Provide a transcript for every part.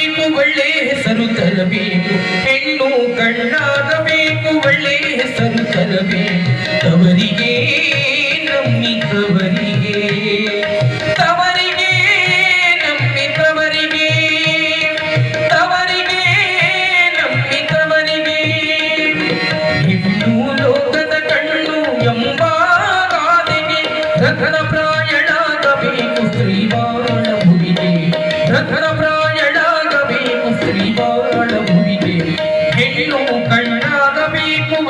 ಕಣ್ಣಾಗಬೇಕು ಒಳ್ಳೆ ಹೆಸರು ತರಬೇಕು. ಹೆಣ್ಣು ಕಣ್ಣಾಗಬೇಕು ಒಳ್ಳೆ ಹೆಸರು ತರಬೇಕು.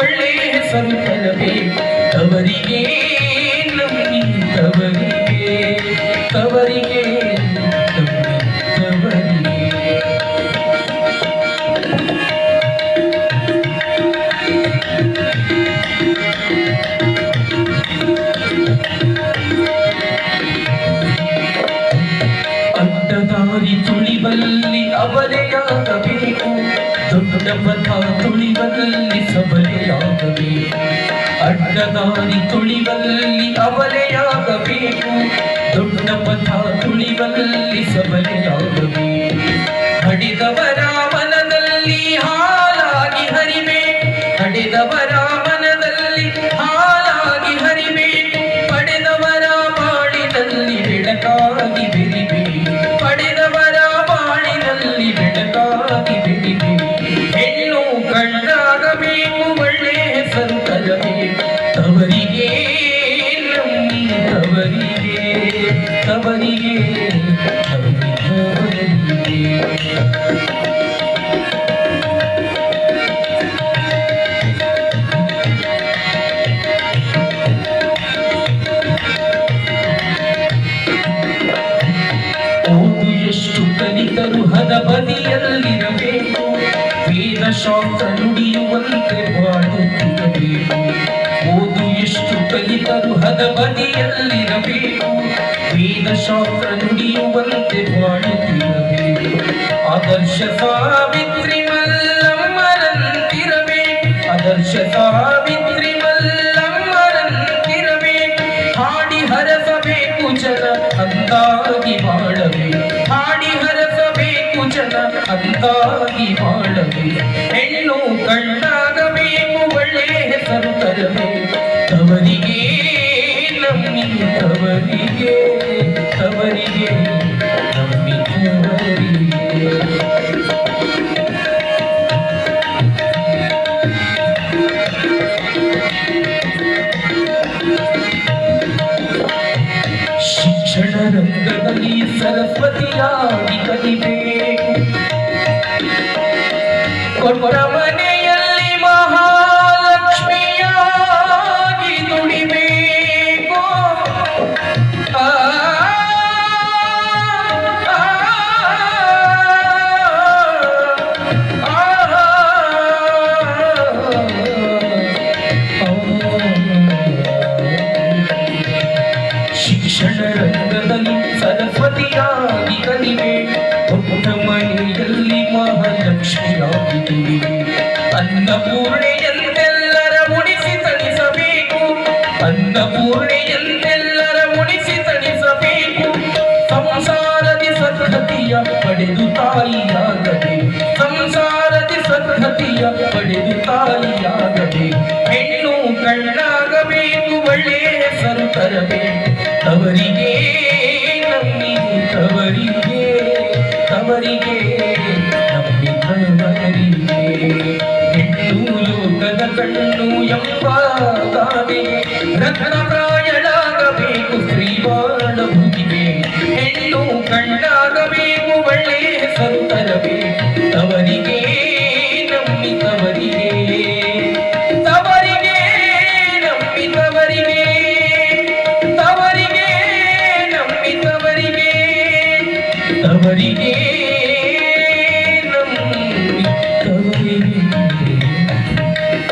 ಒಳ್ಳೆ ಹೆಸರು ತರಬೇಕು ತವರಿಗೆ ನಮ್ಮಿ ತವರಿಗೆ ತವರಿಗೆ ಅಡ್ಡದಾರಿ ತುಳಿಬಲ್ಲಿ ಅವರೆಯಾಗಬೇಕು ದೊಡ್ಡ ತುಳಿಬಲ್ಲಿ ಸಬಲೆಯಾಗಬೇಕು. ಅಡ್ಡದಾರಿ ತುಳಿವಲ್ಲಿ ಅಬಲೆಯಾಗಬೇಕು ದೊಡ್ಡ ಪಥ ತುಳಿವಲ್ಲಿ ಸಬಲೆಯಾಗಬೇಕು. ಹಡಿದವರ ಮನದಲ್ಲಿ ಹಾಲಾಗಿ ಹರಿವೆ ಹಡಿದವರ ವೇದ ಶಾಸ್ತ್ರ ನುಡಿಯುವಂತೆ ಬಾಳುತ್ತಿರಬೇಕು ಓದು ಎಷ್ಟು ಕಲಿತರು ಹದ ಬದಿಯಲ್ಲಿರಬೇಕು ಶಾಸ್ತ್ರ ನುಡಿಯುವಂತೆ ಬಾಳುತ್ತಿರಬೇಕು ಆದರ್ಶ ಸಾವಿತ್ರಿ ಮಲ್ಲಮ್ಮರಂತಿರಬೇಕು ಆದರ್ಶ ಸಾವಿತ್ರಿ ಮಲ್ಲಮ್ಮರಂತಿರಬೇಕು ಹಾಡಿ ಹರಸಬೇಕು ಜನ ಅಂದಾಗಿ ಹಾಡಿ ಹರಸಬೇಕು ಜನ ಅಂತಾಗಿ ಬಾಳಬೇಕು ಹೆಣ್ಣು ಕಣ್ಣಾಗಬೇಕು ಒಳ್ಳೆ ಹೆಸರು ತರಬೇಕು ತವರಿಗೆ ನಮ್ಮಿ ತವರಿಗೆ ತವರಿಗೆ ನಮ್ಮಿ ತವರಿಗೆ ಶಿಕ್ಷಣ ರಂಗದಲ್ಲಿ ಸರಸ್ವತಿಯಾಗಿ ಕಲಿಬೇಕು ಕೊಟ್ಟ ಮನೆಯಲ್ಲಿ ಅನ್ನಪೂರ್ಣೆಯಂತೆಲ್ಲರ ಉಣಿಸಿ ತಣಿಸಬೇಕು. ಅನ್ನಪೂರ್ಣೆಯಂತೆಲ್ಲರ ಉಣಿಸಿ ತಣಿಸಬೇಕು. ಸಂಸಾರದಿ ಸದ್ಗತಿಯ ಪಡೆದು ತಾಯಿಯಾಗದೆ. ಸಂಸಾರದಿ ಸದ್ಗತಿಯ ಪಡೆದು ತಾಯಿಯಾಗದೆ. ಹೆಣ್ಣು ಕಣ್ಣಾಗಬೇಕು, ಒಳ್ಳೆ ಹೆಸರು ತರಬೇಕು. ತವರಿಗೆ ನಮ್ಮಿ ತವರಿಗೆ ತವರಿಗೆ ರತ್ನ ಪ್ರಾಯಣಾಗಬೇಕು ಶ್ರೀವಾಣ ಭೂಮಿಗೆ ಹೆಣ್ಣು ಕಣ್ಣಾಗಬೇಕು. ಒಳ್ಳೆ ಹೆಸರು ತವರಿಗೆ ನಮ್ಮಿ ತವರಿಗೆ ತವರಿಗೆ ತವರಿಗೆ ತವರಿಗೆ ತವರಿಗೆ